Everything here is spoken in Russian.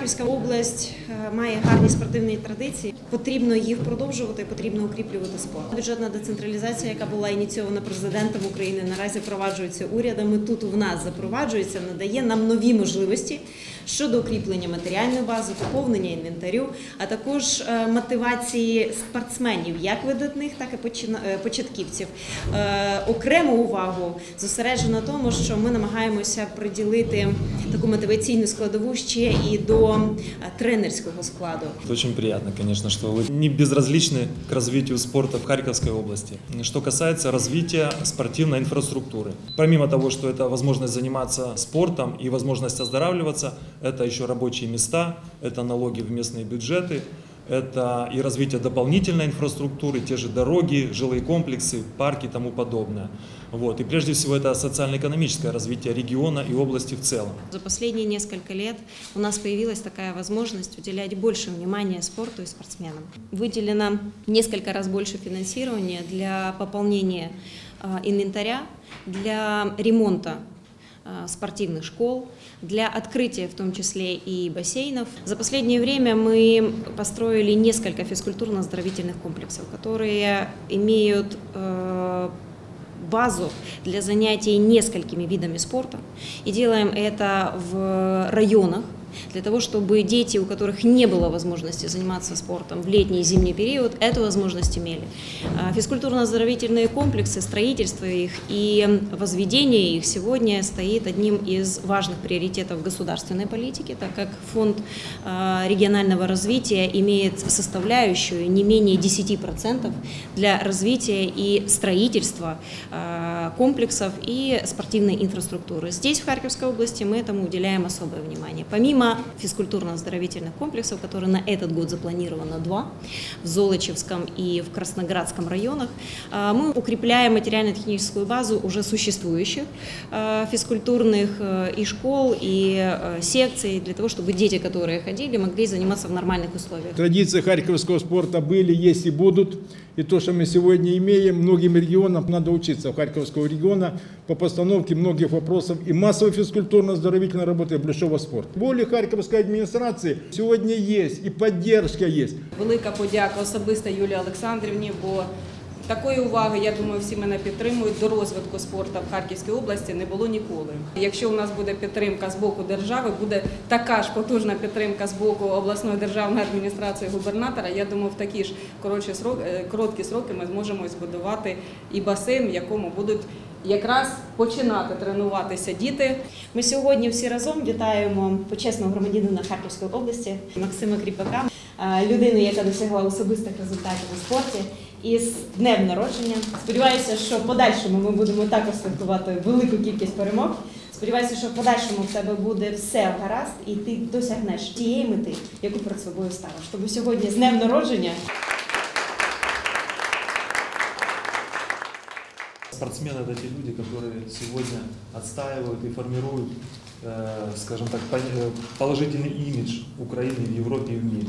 Харківська область е, має гарні спортивні традиції. Потрібно їх продовжувати, потрібно укріплювати спорт. Бюджетна децентралізація, яка була ініційована президентом України, наразі впроваджується урядами. Тут в нас запроваджується, надає нам нові можливості щодо укріплення матеріальної бази, поповнення інвентарю, а також е, мотивації спортсменів, як видатних, так і е, початківців. Окрему увагу зосереджено тому, що ми намагаємося приділити таку мотиваційну складову ще і до е, тренерського складу. Это очень приятно, конечно, что вы не безразличны к развитию спорта в Харьковской области. Что касается развития спортивной инфраструктуры. Помимо того, что это возможность заниматься спортом и возможность оздоравливаться, это еще рабочие места, это налоги в местные бюджеты, это и развитие дополнительной инфраструктуры, те же дороги, жилые комплексы, парки и тому подобное. Вот. И прежде всего это социально-экономическое развитие региона и области в целом. За последние несколько лет у нас появилась такая возможность уделять больше внимания спорту и спортсменам. Выделено несколько раз больше финансирования для пополнения а, инвентаря, для ремонта спортивных школ, для открытия в том числе и бассейнов. За последнее время мы построили несколько физкультурно-оздоровительных комплексов, которые имеют э, базу для занятий несколькими видами спорта. И делаем это в районах, для того, чтобы дети, у которых не было возможности заниматься спортом в летний и зимний период, эту возможность имели. А, Физкультурно-оздоровительные комплексы, строительство их и возведение их сегодня стоит одним из важных приоритетов государственной политики, так как фонд а, регионального развития имеет составляющую не менее 10% для развития и строительства а, комплексов и спортивной инфраструктуры. Здесь, в Харьковской области, мы этому уделяем особое внимание. Помимо физкультурно-оздоровительных комплексов, которые на этот год запланировано два, в Золочевском и в Красноградском районах, а, мы укрепляем материально-техническую базу уже существующих а, физкультурных э, и школ, и э, секций, для того, чтобы дети, которые ходили, могли заниматься в нормальных условиях. Традиции харьковского спорта были, есть и будут. И то, что мы сегодня имеем, многим регионам надо учиться в Харьковского региона по постановке многих вопросов и массовой физкультурно-оздоровительной работы и большого спорта. Воля Харьковской администрации сегодня есть, и поддержка есть. Велика подяка особисто Юлії Олександрівні, бо такої уваги, я думаю, всі мене підтримують до розвитку спорту в Харківській області не було ніколи. Якщо у нас буде підтримка з боку держави, буде така ж потужна підтримка з боку обласної державної адміністрації губернатора. Я думаю, в такі ж коротші сроки, е, короткі сроки ми зможемо збудувати і басейн, в якому будуть якраз починати тренуватися діти. Ми сьогодні всі разом вітаємо почесного громадянина Харківської області Максима Кріпака, е, людину, яка досягла особистих результатів у спорті. Із днем народження. Сподіваюся, що в подальшому ми будемо також святкувати велику кількість перемог. Сподіваюся, що в подальшому в тебе буде все гаразд, і ти досягнеш тієї мети, яку перед собою ставиш. Тому сьогодні з днем народження. Спортсмены это те люди, которые сегодня отстаивают и формируют, э, скажем так, пон- э, положительный имидж Украины в Европе и в мире.